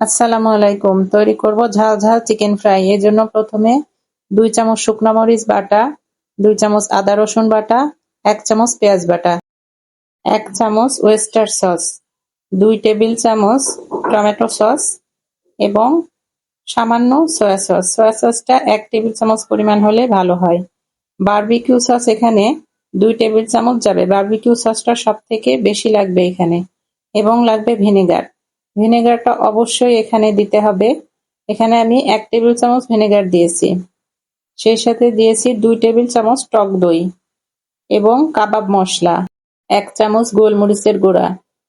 আসসালামু আলাইকুম। তৈরি করব ঝাল ঝাল চিকেন ফ্রাই। এর জন্য প্রথমে দুই চামচ শুকনো মরিচ বাটা, দুই চামচ আদা রসুন বাটা, এক চামচ পেঁয়াজ বাটা, এক চামচ ওয়েস্টার সস, দুই টেবিল চামচ টমেটো সস এবং সামান্য সয়া সস। সয়া সসটা এক টেবিল চামচ পরিমাণ হলে ভালো হয়। বারবিকিউ সস এখানে দুই টেবিল চামচ যাবে। বারবিকিউ সসটা সব থেকে বেশি লাগবে এখানে এবং লাগবে ভিনেগার। ভিনেগারটা অবশ্যই এখানে দিতে হবে। এখানে আমি এক টেবিল চামচ ভিনেগার দিয়েছি। সেই সাথে দিয়েছি দুই টেবিল চামচ টক দই এবং কাবাব মশলা, এক চামচ গোলমরিচের গুঁড়া,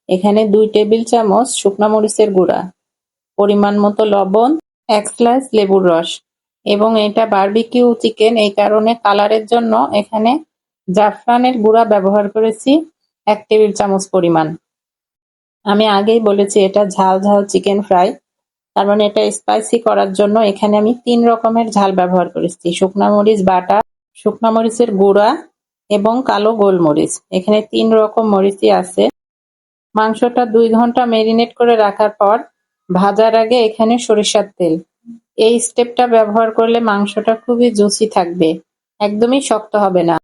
এখানে দুই টেবিল চামচ শুকনো মরিচের গুঁড়া, পরিমাণ মতো লবণ, এক স্লাইস লেবুর রস এবং এটা বারবিকিউ চিকেন এই কারণে কালারের জন্য এখানে জাফরানের গুঁড়া ব্যবহার করেছি এক টেবিল চামচ পরিমাণ। আমি আগেই বলেছি, এটা ঝাল ঝাল চিকেন ফ্রাই। তার মানে এটা স্পাইসি করার জন্য এখানে আমি তিন রকমের ঝাল ব্যবহার করেছি। শুকনা মরিচ, বাটা, শুকনা মরিচের গুঁড়া এবং কালো গোলমরিচ। এখানে তিন রকম মরিচই আছে। মাংসটা দুই ঘণ্টা মেরিনেট করে রাখার পর ভাজার আগে এখানে সরিষার তেল। এই স্টেপটা ব্যবহার করলে মাংসটা খুবই জুসি থাকবে, একদমই শক্ত হবে না।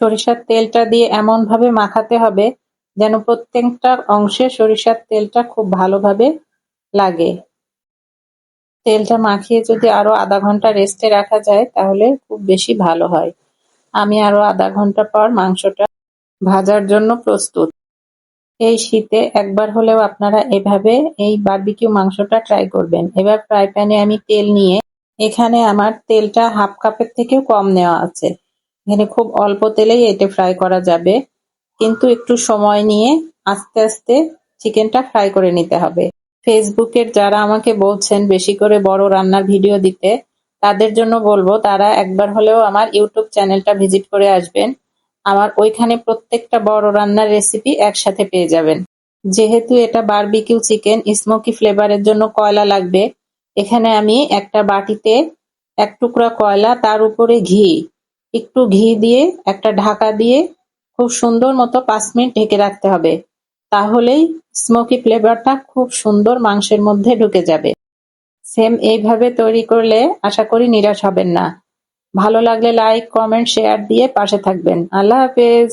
সরিষার তেলটা দিয়ে এমন ভাবে মাখাতে হবে যেন প্রত্যেকটা অংশে সরিষার তেলটা খুব ভালোভাবে লাগে। তেলটা মাখিয়ে যদি আরও আধা ঘণ্টা রেস্টে রাখা যায়, তাহলে খুব বেশি ভালো হয়। আমি আরও আধা ঘণ্টা পর মাংসটা ভাজার জন্য প্রস্তুত। এই শীতে একবার হলেও আপনারা এভাবে এই বারবিকিউ মাংসটা ট্রাই করবেন। এবার ফ্রাই প্যানে আমি তেল নিয়ে এখানে আমার তেলটা হাফ কাপের থেকেও কম নেওয়া আছে। এখানে খুব অল্প তেলেই এতে ফ্রাই করা যাবে। কিন্তু একটু সময় নিয়ে আস্তে আস্তে চিকেনটা ফ্রাই করে নিতে হবে। ফেসবুকের যারা আমাকে বলছেন বেশি করে বড় রান্নার ভিডিও দিতে, তাদের জন্য বলব, তারা একবার হলেও আমার ইউটিউব চ্যানেলটা ভিজিট করে আসবেন। আমার ওইখানে প্রত্যেকটা বড় রান্নার রেসিপি একসাথে পেয়ে যাবেন। যেহেতু এটা বারবিকিউ চিকেন, স্মোকি ফ্লেভারের জন্য কয়লা লাগবে, এখানে আমি একটা বাটিতে এক টুকরা কয়লা, তার উপরে ঘি, একটু ঘি দিয়ে, একটা ঢাকা দিয়ে খুব সুন্দর মতো পাঁচ মিনিট ঢেকে রাখতে হবে। তাহলেই স্মোকি ফ্লেভারটা খুব সুন্দর মাংসের মধ্যে ঢুকে যাবে। সেম এইভাবে তৈরি করলে আশা করি নিরাশ হবেন না। ভালো লাগলে লাইক কমেন্ট শেয়ার দিয়ে পাশে থাকবেন। আল্লাহ হাফেজ!